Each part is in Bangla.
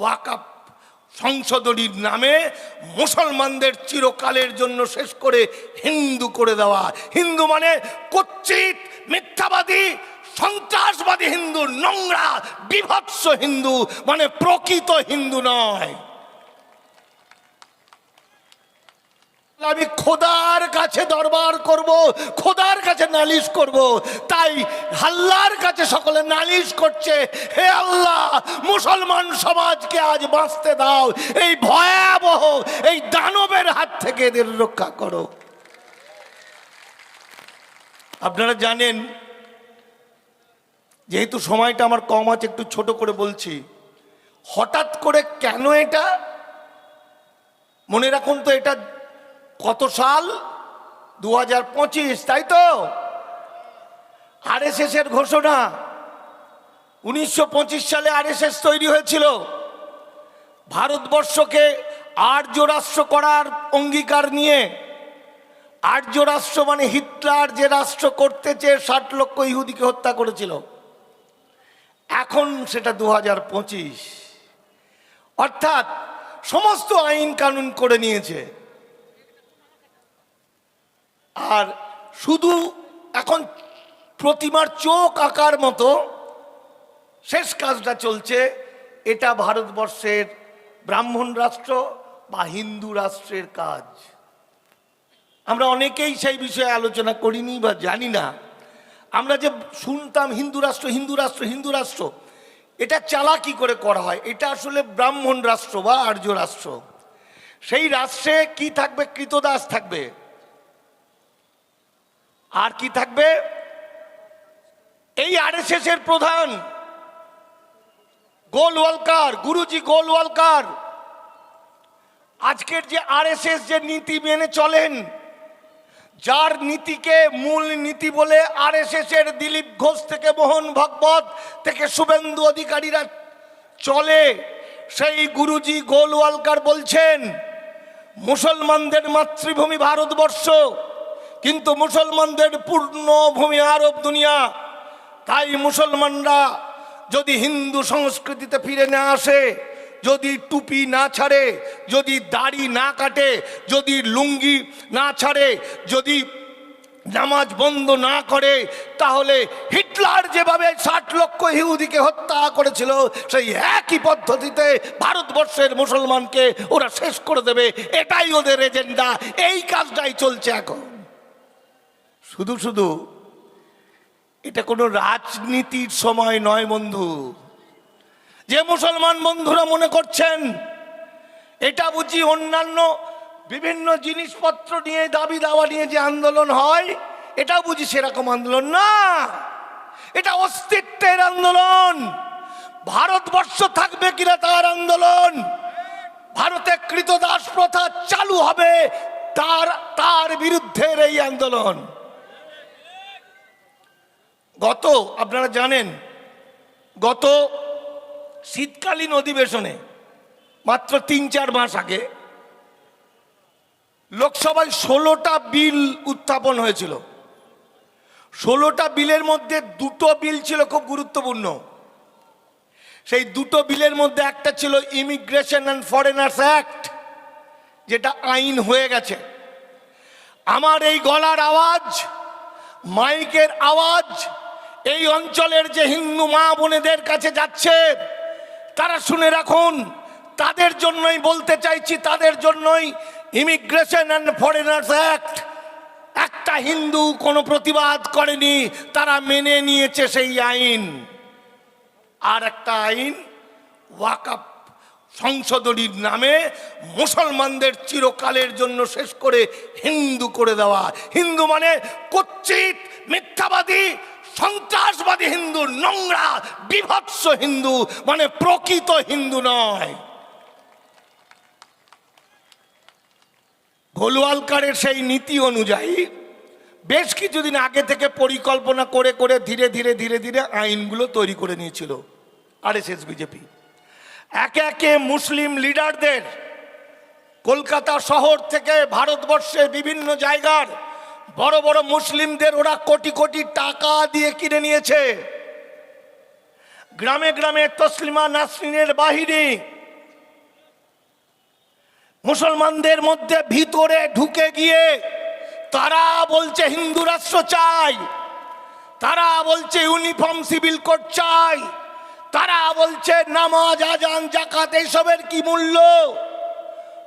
ওয়াকাপ সংশোধনীর নামে মুসলমানদের চিরকালের জন্য শেষ করে হিন্দু করে দেওয়া। হিন্দু মানে কচ্ছিত মিথ্যাবাদী, সন্ত্রাসবাদী হিন্দু, নোংরা, বিভৎস হিন্দু মানে প্রকৃত হিন্দু নয়। আমি খোদার কাছে দরবার করব, খোদার কাছে নালিশ করব। তাই হাল্লার কাছে সকলে নালিশ করছে, হে আল্লাহ, মুসলমান সমাজকে আজ বাঁচতে দাও, এই ভয়াবহ, এই দানবের হাত থেকে এদের রক্ষা করো। আপনারা জানেন, যেহেতু সময়টা আমার কম আছে, একটু ছোট করে বলছি, হঠাৎ করে কেন এটা? মনে রাখুন তো, এটা কত সাল? দু হাজার পঁচিশ, তাই তো? আরএসএস এর ঘোষণা। উনিশশো পঁচিশ সালে আরএসএস তৈরি হয়েছিল। ভারতবর্ষকে আর্য রাষ্ট্র করার অঙ্গীকার নিয়ে। আর্য রাষ্ট্র মানে হিটলার যে রাষ্ট্র করতে চেয়ে ষাট লক্ষ ইহুদিকে হত্যা করেছিল। এখন সেটা দু হাজার পঁচিশ। অর্থাৎ সমস্ত আইন কানুন করে নিয়েছে। আর শুধু এখন প্রতিমার চোখ আঁকার মতো শেষ কাজটা চলছে। এটা ভারতবর্ষের ব্রাহ্মণ রাষ্ট্র বা হিন্দু রাষ্ট্রের কাজ। আমরা অনেকেই সেই বিষয়ে আলোচনা করিনি বা জানি না। আমরা যে শুনতাম হিন্দু রাষ্ট্র হিন্দু রাষ্ট্র হিন্দু রাষ্ট্র, এটা চালা কি করে করা হয়। এটা আসলে ব্রাহ্মণ রাষ্ট্র বা আর্য রাষ্ট্র। সেই রাষ্ট্রে কি থাকবে? কৃতদাস থাকবে। আর কি থাকবে? এই আরএসএস এর প্রধান গোল গোলওয়ালকার গুরুজি গোলওয়ালকার আজকের যে আরএসএস যে নীতি মেনে চলেন, যার নীতিকে মূল নীতি বলে আরএসএস এর দিলীপ ঘোষ থেকে মোহন ভগবত থেকে শুভেন্দু অধিকারীরা চলে, সেই গুরুজি গোল গোলওয়ালকার বলছেন, মুসলমানদের মাতৃভূমি ভারতবর্ষ। কিন্তু মুসলমানদের পূর্ণ ভূমি আরব দুনিয়া। তাই মুসলমানরা যদি হিন্দু সংস্কৃতিতে ফিরে না আসে, যদি টুপি না ছাড়ে, যদি দাড়ি না কাটে, যদি লুঙ্গি না ছাড়ে, যদি নামাজ বন্ধ না করে, তাহলে হিটলার যেভাবে ষাট লক্ষ ইহুদিকে হত্যা করেছিল, সেই একই পদ্ধতিতে ভারতবর্ষের মুসলমানকে ওরা শেষ করে দেবে। এটাই ওদের এজেন্ডা। এই কাজটাই চলছে এখন। শুধু শুধু, এটা কোনো রাজনীতির সময় নয় বন্ধু। যে মুসলমান বন্ধুরা মনে করছেন, এটা বুঝি অন্যান্য বিভিন্ন জিনিসপত্র নিয়ে, দাবি দাওয়া নিয়ে যে আন্দোলন হয় এটা বুঝি সেরকম আন্দোলন না। এটা অস্তিত্বের আন্দোলন। ভারতবর্ষ থাকবে কিনা তার আন্দোলন? ভারতে কৃতদাস প্রথা চালু হবে তার তার বিরুদ্ধের এই আন্দোলন। গত, আপনারা জানেন, গত শীতকালীন অধিবেশনে, মাত্র তিন চার মাস আগে, লোকসভায় ষোলোটা বিল উত্থাপন হয়েছিল। ষোলোটা বিলের মধ্যে দুটো বিল ছিল খুব গুরুত্বপূর্ণ। সেই দুটো বিলের মধ্যে একটা ছিল ইমিগ্রেশন অ্যান্ড ফরেনার্স অ্যাক্ট যেটা আইন হয়ে গেছে। আমার এই গলার আওয়াজ, মাইকের আওয়াজ এই অঞ্চলের যে হিন্দু মা বোনেদের কাছে যাচ্ছে, তারা শুনে রাখুন, তাদের জন্যই বলতে চাইছি, তাদের জন্যই ইমিগ্রেশন অ্যান্ড ফরেনার্স অ্যাক্ট একটা হিন্দু কোনো প্রতিবাদ করেনি, তারা মেনে নিয়েছে সেই আইন। আর একটা আইন ওয়াকাপ সংশোধনীর নামে মুসলমানদের চিরকালের জন্য শেষ করে হিন্দু করে দেওয়া। হিন্দু মানে কচ্ছিত মিথ্যাবাদী সন্ত্রাসবাদী হিন্দু, নোংরা, বিভৎস হিন্দু মানে প্রকৃত হিন্দু নয়। গোলওয়ালকারের সেই নীতি অনুযায়ী বেশ কিছুদিন আগে থেকে পরিকল্পনা করে করে ধীরে ধীরে ধীরে ধীরে আইনগুলো তৈরি করে নিয়েছিল আরএসএস, বিজেপি। একে একে মুসলিম লিডারদের কলকাতা শহর থেকে ভারতবর্ষের বিভিন্ন জায়গার বড় বড় মুসলিমদের ওরা কোটি কোটি টাকা দিয়ে কিনে নিয়েছে। গ্রামে গ্রামে তসলিমা নাসরিনের বাহিনী মুসলমানদের মধ্যে ভিতরে ঢুকে গিয়ে তারা বলছে, হিন্দু রাষ্ট্র চাই। তারা বলছে, ইউনিফর্ম সিভিল কোড চাই। তারা বলছে, নামাজ, আজান জাকাত এইসবের কি মূল্য?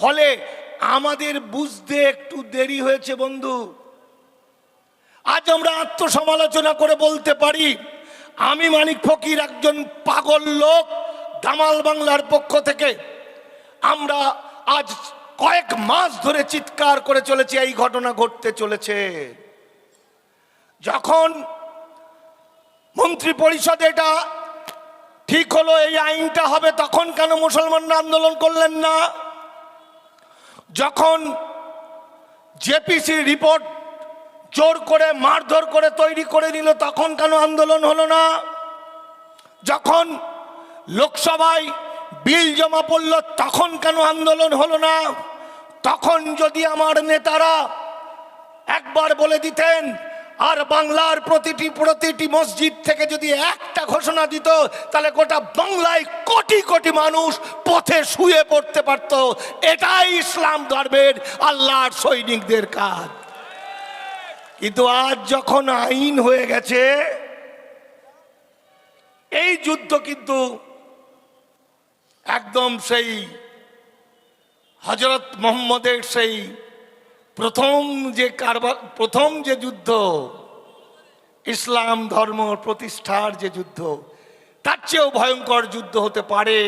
ফলে আমাদের বুঝতে একটু দেরি হয়েছে বন্ধু। আজ আমরা আত্মসমালোচনা করে বলতে পারি, আমি মানিক ফকির একজন পাগল লোক দামাল বাংলার পক্ষ থেকে। আমরা আজ কয়েক মাস ধরে চিৎকার করে চলেছি, এই ঘটনা ঘটতে চলেছে। যখন মন্ত্রী পরিষদ এটা ঠিক হলো, এই আইনটা হবে, তখন কেন মুসলমানরা আন্দোলন করলেন না? যখন জেপিসি রিপোর্ট জোর করে, মারধর করে তৈরি করে নিল, তখন কেন আন্দোলন হলো না? যখন লোকসভায় বিল জমা পড়ল, তখন কেন আন্দোলন হলো না? তখন যদি আমার নেতারা একবার বলে দিতেন, আর বাংলার প্রতিটি প্রতিটি মসজিদ থেকে যদি একটা ঘোষণা দিত, তাহলে গোটা বাংলায় কোটি কোটি মানুষ পথে শুয়ে পড়তে পারত। এটাই ইসলাম ধর্মের আল্লাহর সৈনিকদের কাজ। কিন্তু আজ যখন আইন হয়ে গেছে, এই যুদ্ধ কিন্তু একদম সেই হজরত মোহাম্মদের সেই প্রথম যে কারবার, প্রথম যে যুদ্ধ, ইসলাম ধর্ম প্রতিষ্ঠার যে যুদ্ধ, তার চেয়েও ভয়ঙ্কর যুদ্ধ হতে পারে,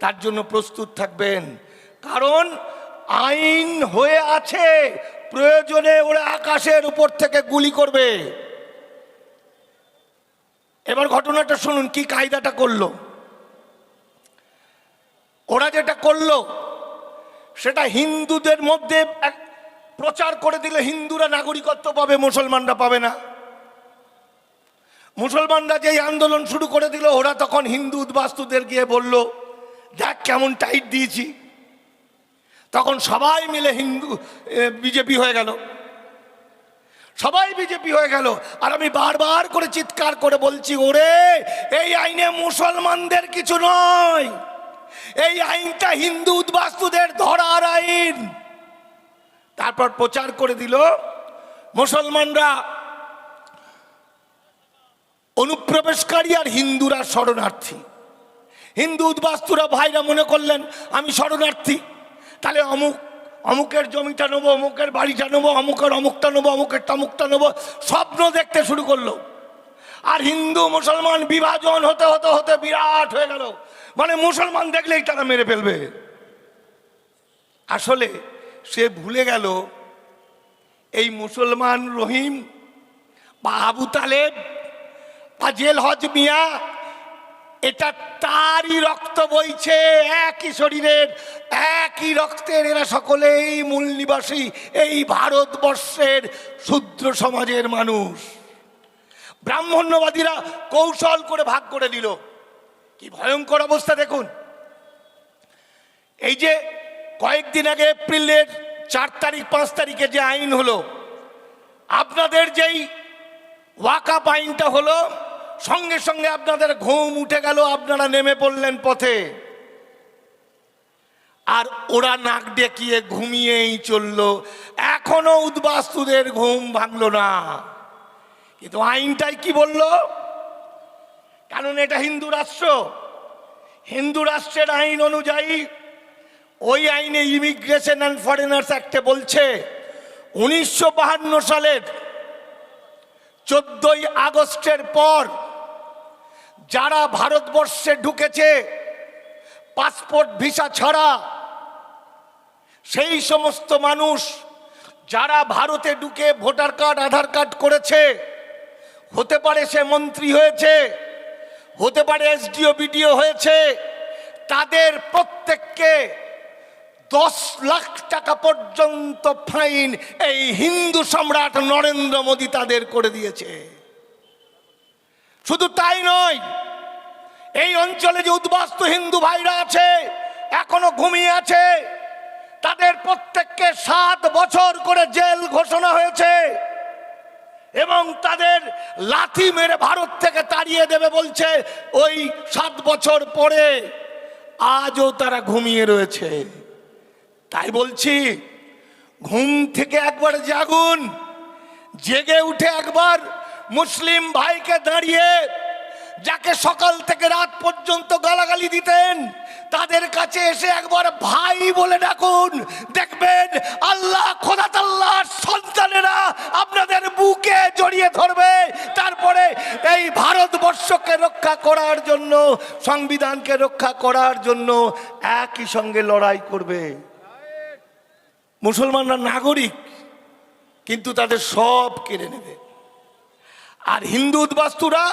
তার জন্য প্রস্তুত থাকবেন। কারণ আইন হয়ে আছে প্রয়োজনে ওরা আকাশের উপর থেকে গুলি করবে। এবার ঘটনাটা শুনুন, কি কায়দাটা করল? ওরা যেটা করল, সেটা হিন্দুদের মধ্যে প্রচার করে দিলে হিন্দুরা নাগরিকত্ব পাবে, মুসলমানরা পাবে না। মুসলমানরা যেই আন্দোলন শুরু করে দিল, ওরা তখন হিন্দু উদ্বাস্তুদের গিয়ে বলল, দেখ কেমন টাইট দিয়েছি। তখন সবাই মিলে হিন্দু বিজেপি হয়ে গেল। সবাই বিজেপি হয়ে গেল। আর আমি বারবার করে চিৎকার করে বলছি, ওরে, এই আইনে মুসলমানদের কিছু নয়। এই আইনটা হিন্দু উদ্বাস্তুদের ধরার আইন। তারপর প্রচার করে দিল মুসলমানরা। অনুপ্রবেশকারী আর হিন্দুরা শরণার্থী। হিন্দু উদ্বাস্তুরা ভাইরা মনে করলেন, আমি শরণার্থী। তাহলে অমুক, অমুকের জমিটা নেব, অমুকের বাড়িটা নেব, অমুকের অমুকটা নেব, অমুকের তামুকটা নেব, স্বপ্ন দেখতে শুরু করল। আর হিন্দু, মুসলমান বিভাজন হতে হতে হতে বিরাট হয়ে গেল। মানে মুসলমান দেখলেই তারা মেরে ফেলবে। আসলে সে ভুলে গেল, এই মুসলমান রহিম বা আবু তালেব বা জেল হজ মিয়া, এটা তারই রক্ত বইছে একই শরীরের একই রক্তের এরা সকলেই মূল নিবাসী এই ভারতবর্ষের শূদ্র সমাজের মানুষ। ব্রাহ্মণ্যবাদীরা কৌশল করে ভাগ করে দিল কি ভয়ঙ্কর অবস্থা দেখুন। এই যে কয়েকদিন আগে এপ্রিলের চার তারিখ, পাঁচ তারিখে যে আইন হলো, আপনাদের যেই ওয়াকাপ আইনটা হলো, সঙ্গে সঙ্গে আপনাদের ঘুম উঠে গেল, আপনারা নেমে পড়লেন পথে। আর ওরা নাক ডেকিয়ে ঘুমিয়েই চলল। এখনও উদ্বাস্তুদের ঘুম ভাঙলো না। কিন্তু আইনটাই কি বলল? কারণ এটা হিন্দু রাষ্ট্র। হিন্দু রাষ্ট্রের আইন অনুযায়ী ওই আইনে ইমিগ্রেশন অ্যান্ড ফরেনার্স অ্যাক্টে বলছে, উনিশশো সালের চোদ্দই আগস্টের পর যারা ভারতবর্ষে ঢুকেছে পাসপোর্ট ভিসা ছাড়া সেই সমস্ত মানুষ যারা ভারতে ঢুকে ভোটার কার্ড, আধার কার্ড করেছে, হতে পারে সে মন্ত্রী হয়েছে, হতে পারে এসডিও, বিডিও হয়েছে, তাদের প্রত্যেককে দশ লাখ টাকা পর্যন্ত ফাইন এই হিন্দু সম্রাট নরেন্দ্র মোদী তাদের করে দিয়েছে। শুধু তাই নয়, এই অঞ্চলে যে উদ্বাস্তু হিন্দু ভাইরা আছে, এখনও ঘুমিয়ে আছে তাদের প্রত্যেককে সাত বছর করে জেল ঘোষণা হয়েছে এবং তাদের লাথি মেরে ভারত থেকে তাড়িয়ে দেবে বলছে, ওই সাত বছর পরে আজও তারা ঘুমিয়ে রয়েছে। তাই বলছি, ঘুম থেকে একবার জাগুন, জেগে উঠে একবার মুসলিম ভাইকে দাঁড়িয়ে যাকে সকাল থেকে রাত পর্যন্ত গালাগালি দিতেন, তাদের কাছে এসে একবার ভাই বলে ডাকুন, দেখবেন আল্লাহ খোদাতাল্লাহ সন্তানেরা আপনাদের বুকে জড়িয়ে ধরবে। তারপরে এই ভারতবর্ষকে রক্ষা করার জন্য, সংবিধানকে রক্ষা করার জন্য একই সঙ্গে লড়াই করবে। মুসলমানরা নাগরিক, কিন্তু তাদের সব কেড়ে নেবে। আর হিন্দু উদ্বাস্তুরা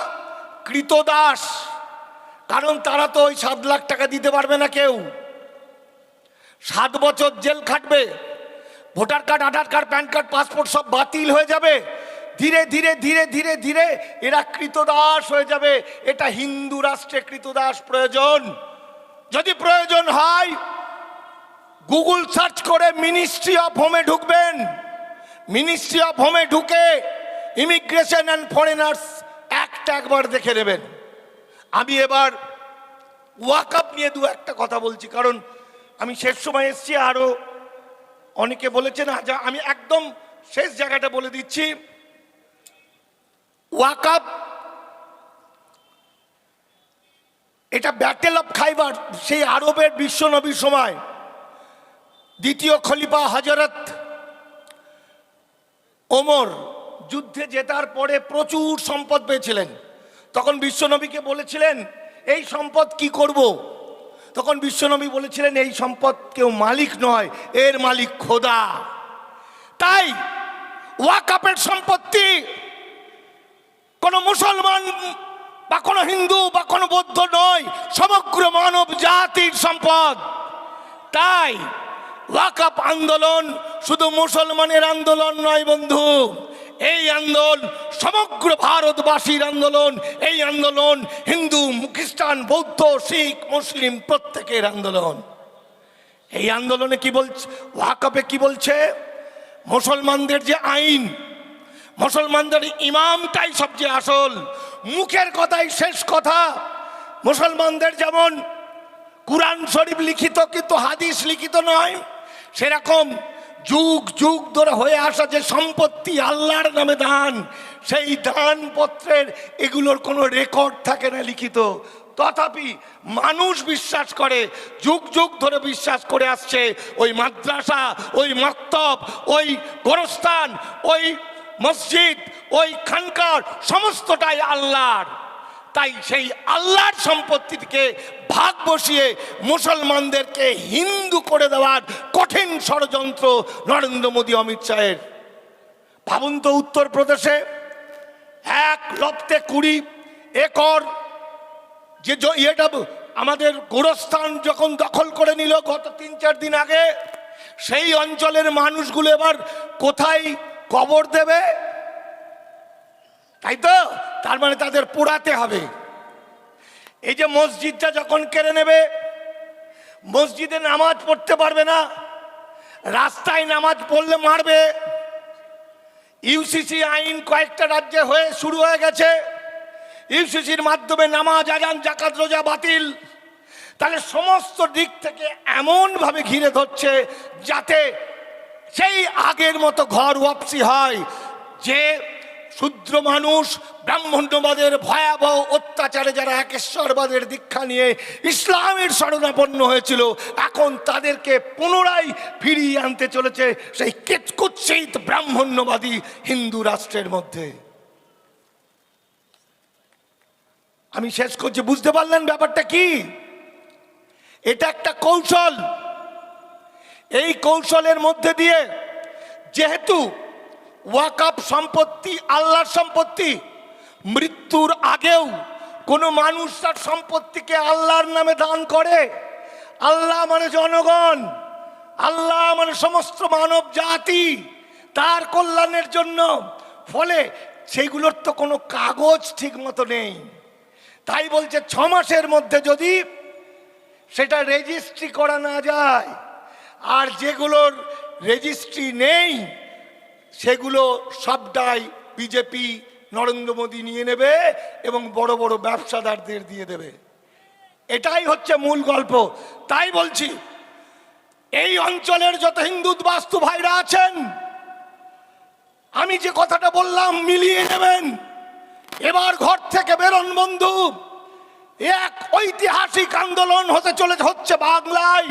কৃতদাস। কারণ তারা তো ওই সাত লাখ টাকা দিতে পারবে না কেউ। সাত বছর জেল খাটবে। Voter card, Aadhaar card, PAN card, passport সব বাতিল হয়ে যাবে। ধীরে ধীরে ধীরে ধীরে ধীরে এরা কৃতদাস হয়ে যাবে। এটা হিন্দু রাষ্ট্রে কৃতদাস প্রয়োজন। যদি প্রয়োজন হয়, গুগল সার্চ করে মিনিস্ট্রি অফ হোমে ঢুকবেন। মিনিস্ট্রি অফ হোমে ঢুকে ইমিগ্রেশন অ্যান্ড ফরেনার্স একটা একবার দেখে নেবেন। আমি এবার ওয়াকআপ নিয়ে দু একটা কথা বলছি, কারণ আমি শেষ সময় এসছি আরও অনেকে বলেছেন আজ আমি একদম শেষ জায়গাটা বলে দিচ্ছি। ওয়াকআপ এটা ব্যাটেল অফ খাইবার সেই আরবের বিশ্বনবীর সময়। দ্বিতীয় খলিফা হজরত ওমর যুদ্ধে জেতার পরে প্রচুর সম্পদ পেয়েছিলেন। তখন বিশ্বনবীকে বলেছিলেন, এই সম্পদ কি করব। তখন বিশ্বনবী বলেছিলেন, এই সম্পদ কেউ মালিক নয়, এর মালিক খোদা। তাই ওয়াকাপের সম্পত্তি কোনো মুসলমান বা কোনো হিন্দু বা কোনো বৌদ্ধ নয়, সমগ্র মানব জাতির সম্পদ। তাই ওয়াকাপ আন্দোলন শুধু মুসলমানের আন্দোলন নয় বন্ধু এই আন্দোলন, সমগ্র ভারতবাসীর আন্দোলন, এই আন্দোলন হিন্দু, খ্রিস্টান, বৌদ্ধ, শিখ, মুসলিম প্রত্যেকের আন্দোলন। এই আন্দোলনে কি বলছে ওয়াকাপে কি বলছে? মুসলমানদের যে আইন, মুসলমানদের ইমামটাই সবচেয়ে আসল, মুখের কথাই শেষ কথা। মুসলমানদের যেমন কুরআন শরীফ লিখিত কিন্তু হাদিস লিখিত নয়, সেরকম যুগ যুগ ধরে হয়ে আসা যে সম্পত্তি আল্লাহর নামে দান, সেই দানপত্রের এগুলোর কোনো রেকর্ড থাকে না লিখিত। তথাপি মানুষ বিশ্বাস করে, যুগ যুগ ধরে বিশ্বাস করে আসছে, ওই মাদ্রাসা, ওই মক্তব, ওই গোরস্থান, ওই মসজিদ, ওই খানকার, সমস্তটাই আল্লাহর। তাই সেই আল্লাহর সম্পত্তিকে ভাগ বসিয়ে মুসলমানদেরকে হিন্দু করে দেওয়ার কঠিন ষড়যন্ত্র নরেন্দ্র মোদী অমিত শাহের। ভাবুন তো উত্তরপ্রদেশে এক লপ্তে কুড়ি একর যে ইয়েটা আমাদের গোরস্থান যখন দখল করে নিল গত তিন চার দিন আগে, সেই অঞ্চলের মানুষগুলো এবার কোথায় কবর দেবে? তাই তো? তার মানে তাদের পোড়াতে হবে। এই যে মসজিদটা যখন কেড়ে নেবে, মসজিদে নামাজ পড়তে পারবে না, রাস্তায় নামাজ পড়লে মারবে। ইউসিসি আইন কয়েকটা রাজ্যে হয়ে শুরু হয়ে গেছে। ইউসিসির মাধ্যমে নামাজ, আজান জাকাত রোজা বাতিল। তাহলে সমস্ত দিক থেকে এমনভাবে ঘিরে ধরছে যাতে সেই আগের মতো ঘর ওয়াপসি হয়, যে শূদ্র মানুষ, ব্রাহ্মণ্যবাদের ভয়াবহ অত্যাচারে যারা একেশ্বরবাদের দীক্ষা নিয়ে ইসলামের শরণাপন্ন হয়েছিল, এখন তাদেরকে পুনরায় ফিরিয়ে আনতে চলেছে সেই কেতকুৎসিত ব্রাহ্মণ্যবাদী হিন্দু রাষ্ট্রের মধ্যে। আমি শেষ করছি, বুঝতে পারলেন ব্যাপারটা কি? এটা একটা কৌশল। এই কৌশলের মধ্যে দিয়ে যেহেতু ওয়াকাপ সম্পত্তি, আল্লাহর সম্পত্তি। মৃত্যুর আগেও কোনো মানুষ তার সম্পত্তিকে আল্লাহর নামে দান করে। আল্লাহ মানে জনগণ, আল্লাহ মানে সমস্ত মানব জাতি। তার কল্যাণের জন্য, ফলে সেইগুলোর তো কোনো কাগজ ঠিক মতো নেই। তাই বলছে, ছ মাসের মধ্যে যদি সেটা রেজিস্ট্রি করা না যায়, আর যেগুলোর রেজিস্ট্রি নেই সেগুলো সবটাই বিজেপি, নরেন্দ্র মোদী নিয়ে নেবে এবং বড় বড় ব্যবসাদারদের দিয়ে দেবে। এটাই হচ্ছে মূল গল্প। তাই বলছি, এই অঞ্চলের যত হিন্দু বাস্তু ভাইরা আছেন, আমি যে কথাটা বললাম, মিলিয়ে নেবেন। এবার ঘর থেকে বেরোন, বন্ধু। এক ঐতিহাসিক আন্দোলন হতে চলে হচ্ছে বাংলায়।